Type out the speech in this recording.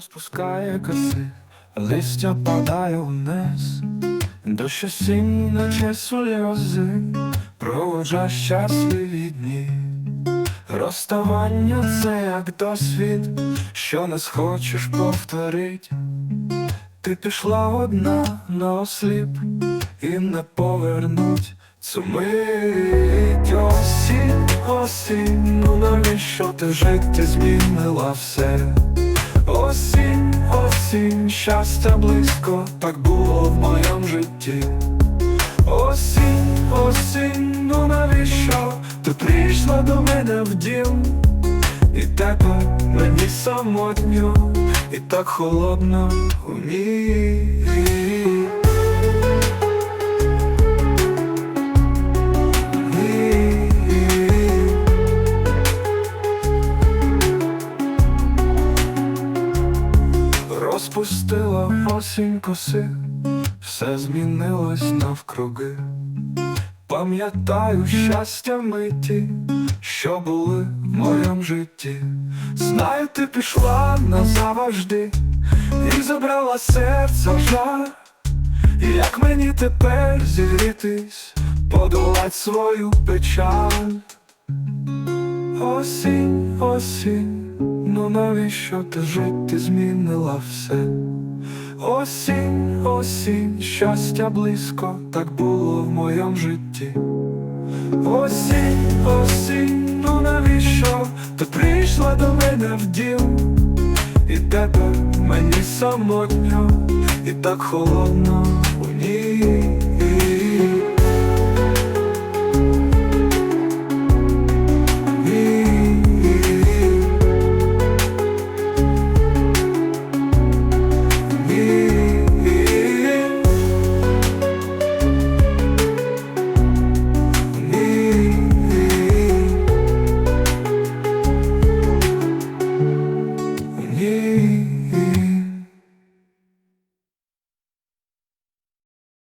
розпускає коси, листя падає вниз, дощ осінь, наче сльози, проводжа щасливі дні. Розставання це як досвід, що не схочеш повторить. Ти пішла одна на осліп і не повернуть цю мить осінь, осінь, ну навіщо ти жити змінила все? Осінь, щастя близько, так було в моєму житті. Осінь, осінь, ну навіщо ти прийшла до мене в дім? І тепер мені самотньо, і так холодно у Розпустила осінь коси, все змінилось навкруги. Пам'ятаю щастя миті, що були в моєму житті. Знаю, ти пішла назавжди і забрала серце жар. Як мені тепер зігрітись, подолать свою печаль. Осінь, осінь, навіщо ти жити змінила все? Осінь, осінь, щастя близько, так було в моєму житті. Осінь, осінь, ну навіщо ти прийшла до мене в дім? І тепер мені самотньо, і так холодно